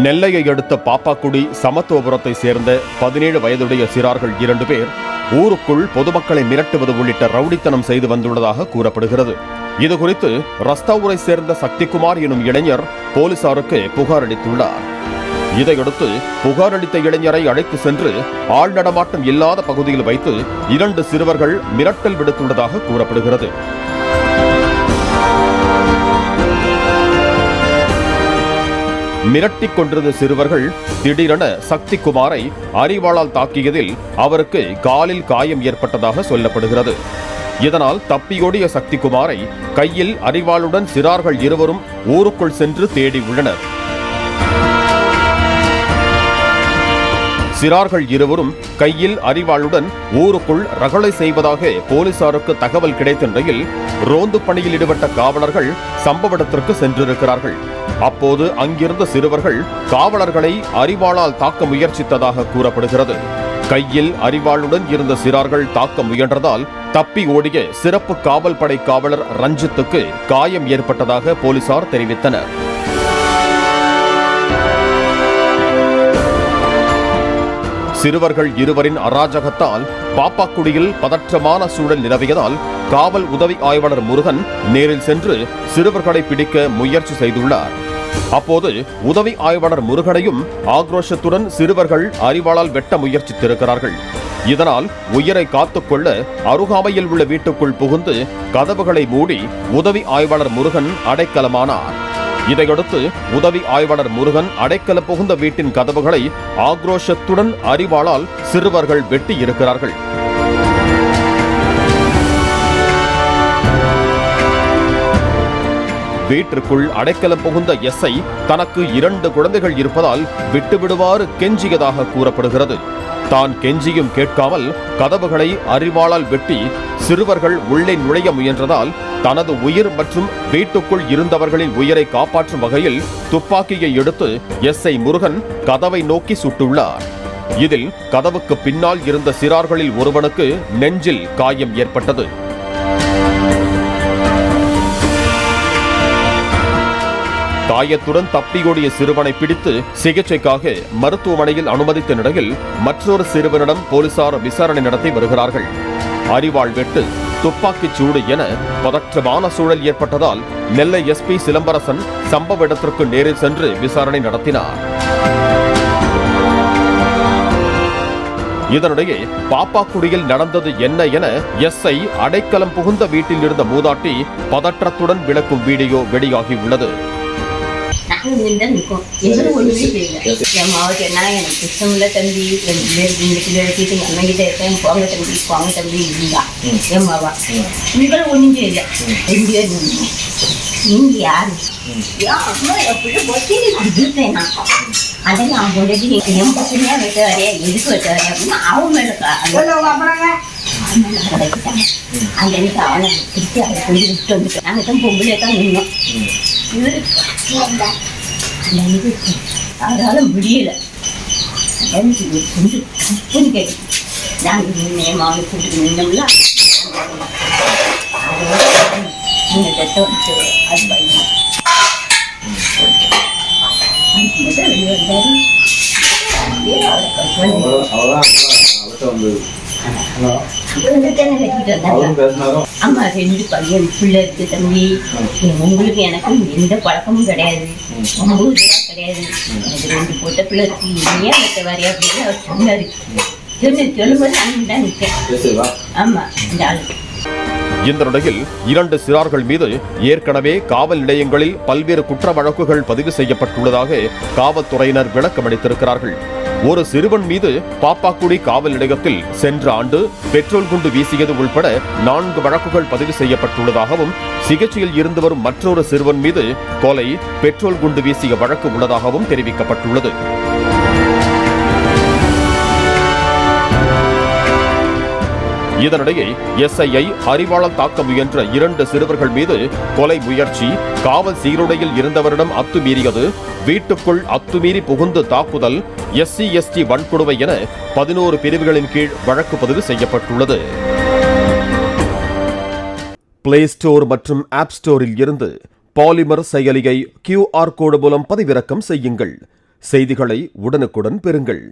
நெல்லையை அடுத்த பாப்பாக்குடி சமத்துவபுரத்தை சேர்ந்த பதினேழு வயதுடைய சிறார்கள் இரண்டு பேர் ஊருக்குள் பொதுமக்களை மிரட்டுவது உள்ளிட்ட ரவுடித்தனம் செய்து வந்துள்ளதாக கூறப்படுகிறது. இதுகுறித்து ரஸ்தாவூரை சேர்ந்த சக்திகுமார் எனும் இளைஞர் போலீசாருக்கு புகார் அளித்துள்ளார். இதையடுத்து புகார் அளித்த இளைஞரை அழைத்து சென்று ஆள் நடமாட்டம் இல்லாத பகுதியில் வைத்து இரண்டு சிறுவர்கள் மிரட்டல் விடுத்துள்ளதாக கூறப்படுகிறது. மிரட்டிக் கொண்டிருந்த சிறுவர்கள். திடீரென சக்திகுமாரை அரிவாளால் தாக்கியதில் அவருக்கு காலில் காயம் ஏற்பட்டதாக சொல்லப்படுகிறது. இதனால் தப்பியோடிய சக்திகுமாரை கையில் அரிவாளுடன் சிறார்கள் இருவரும் ஊருக்குள் சென்று தேடி உள்ளனர். சிறார்கள் இருவரும் கையில் அரிவாளுடன் ஊருக்குள் ரகளை செய்வதாக போலீசாருக்கு தகவல் கிடைத்த நிலையில் ரோந்து பணியில் ஈடுபட்ட காவலர்கள் சம்பவ இடத்திற்கு சென்றிருக்கிறார்கள். அப்போது அங்கிருந்த சிறுவர்கள் காவலர்களை அறிவாளால் தாக்க முயற்சித்ததாக கூறப்படுகிறது. கையில் அறிவாளுடன் இருந்த சிறார்கள் தாக்க முயன்றதால் தப்பி ஓடிய சிறப்பு காவல் படை காவலர் ரஞ்சித்துக்கு காயம் ஏற்பட்டதாக போலீசார் தெரிவித்தனர். சிறுவர்கள் இருவரின் அராஜகத்தால் பாப்பாக்குடியில் பதற்றமான சூழல் நிலவியதால் காவல் உதவி ஆய்வாளர் முருகன் நேரில் சென்று சிறுவர்களை பிடிக்க முயற்சி செய்துள்ளார். அப்போது உதவி ஆய்வாளர் முருகனையும் ஆக்ரோஷத்துடன் சிறுவர்கள் அறிவாளால் வெட்ட முயற்சித்திருக்கிறார்கள். இதனால் உயிரை காத்துக்கொள்ள அருகாமையில் உள்ள வீட்டுக்குள் புகுந்து கதவுகளை மூடி உதவி ஆய்வாளர் முருகன் அடைக்கலமானார். இதையடுத்து உதவி ஆய்வாளர் முருகன் அடைக்கல புகுந்த வீட்டின் கதவுகளை ஆக்ரோஷத்துடன் அறிவாளால் சிறுவர்கள் வெட்டி இருக்கிறார்கள் வீட்டிற்குள் அடைக்கலம் புகுந்த எஸ்ஐ தனக்கு இரண்டு குழந்தைகள் இருப்பதால் விட்டுவிடுவாறு கெஞ்சியதாக கூறப்படுகிறது. தான் கெஞ்சியும் கேட்காமல் கதவுகளை அறிவாளால் வெட்டி சிறுவர்கள் உள்ளே நுழைய முயன்றதால் தனது உயிர் மற்றும் வீட்டுக்குள் இருந்தவர்களின் உயிரை காப்பாற்றும் வகையில் துப்பாக்கியை எடுத்து எஸ்ஐ முருகன் கதவை நோக்கி சுட்டுள்ளார். இதில் கதவுக்கு பின்னால் இருந்த சிறார்களில் ஒருவனுக்கு நெஞ்சில் காயம் ஏற்பட்டது. காயத்துடன் தப்பியோடிய சிறுவனை பிடித்து சிகிச்சைக்காக மருத்துவமனையில் அனுமதித்த நிலையில் மற்றொரு சிறுவனிடம் போலீசார் விசாரணை நடத்தி வருகிறார்கள். அறிவாள் வெட்டு துப்பாக்கிச் சூடு என பதற்றமான சூழல் ஏற்பட்டதால் நெல்லை எஸ்பி சிலம்பரசன் சம்பவ இடத்திற்கு நேரில் சென்று விசாரணை நடத்தினார். இதனிடையே பாப்பாக்குடியில் நடந்தது என்ன என எஸ்ஐ அடைக்கலம் புகுந்த வீட்டில் இருந்த மூதாட்டி பதற்றத்துடன் விளக்கும் வீடியோ வெளியாகியுள்ளது நாங்கள் தான் ஒன்றுமே தெரியல என் மாவுக்கு என்ன எனக்கு இஷ்டமில்ல தம்பி ரெண்டு பேர் இன்னைக்கு எழுதிட்டு எங்கள் அண்ணங்கிட்ட இருக்கேன் போங்க தம்பி போங்க தம்பி இருந்தா என் மாவா உங்களும் ஒன்றும் செய்யல ரெண்டு பேர் நீங்க யாரு ஏன் அம்மா எப்படி நான் அதான் நான் கொண்டாடி என் பசங்க வெட்ட வரையா எதுக்கு வெட்ட வரையா அப்படின்னா அவன் அந்த எனக்கு அவனை திருப்பி அவனை விட்டு வந்துட்டோம் நாங்கள் தான் பொம்பளை தான் நின்னோம் அவரால் முடியல எனக்கு கொஞ்சம் தப்புன்னு கேட்டு நாங்கள் நின்று மாவனை கூட்டிட்டு நின்னோம்ல இந்த தட்டை வந்து அது மட்டும் வெளியே வந்தாரு அவ்வளோதான் அவர்கிட்ட வந்தது வந்துட்டானே கட்டிட்டு ஆமா ரெண்டு பையன் பிள்ளை இருக்கு தம்பி. உங்களுக்கு எனக்கும் எந்த பழக்கமும் கிடையாது. உங்களுக்கு கிடையாது. எனக்கு ரெண்டு பொட்ட பிள்ளை இருக்கு. ஏன் மற்ற வரையா அப்படின்னு அவர் சொன்னாரு. சொன்ன சொல்லும்போது நான் தான் நிற்கேன் பேசுவா ஆமா இந்த ஆளு. இந்த நிலையில் இரண்டு சிறார்கள் மீது ஏற்கனவே காவல் நிலையங்களில் பல்வேறு குற்ற வழக்குகள் பதிவு செய்யப்பட்டுள்ளதாக காவல்துறையினர் விளக்கமளித்திருக்கிறார்கள். ஒரு சிறுவன் மீது பாப்பாக்குடி காவல் நிலையத்தில் சென்ற ஆண்டு பெட்ரோல் குண்டு வீசியது உள்பட நான்கு வழக்குகள் பதிவு செய்யப்பட்டுள்ளதாகவும் சிகிச்சையில் இருந்து வரும் மற்றொரு சிறுவன் மீது கொலை பெட்ரோல் குண்டு வீசிய வழக்கு உள்ளதாகவும் தெரிவிக்கப்பட்டுள்ளது. இதனிடையே எஸ்ஐயை அறிவாளால் தாக்க முயன்ற இரண்டு சிறுவர்கள் மீது கொலை முயற்சி காவல் சீருடையில் இருந்தவரிடம் அத்துமீறியது. வீட்டுக்குள் அத்துமீறி புகுந்து தாக்குதல் எஸ்சி எஸ்டி வன்கொடுமை என பதினோரு பிரிவுகளின் கீழ் வழக்கு பதிவு செய்யப்பட்டுள்ளது. பிளே ஸ்டோர் மற்றும் ஆப் ஸ்டோரில் இருந்து பாலிமர் செயலியை கியூஆர் கோடு மூலம் பதிவிறக்கம் செய்யுங்கள். செய்திகளை உடனுக்குடன் பெறுங்கள்.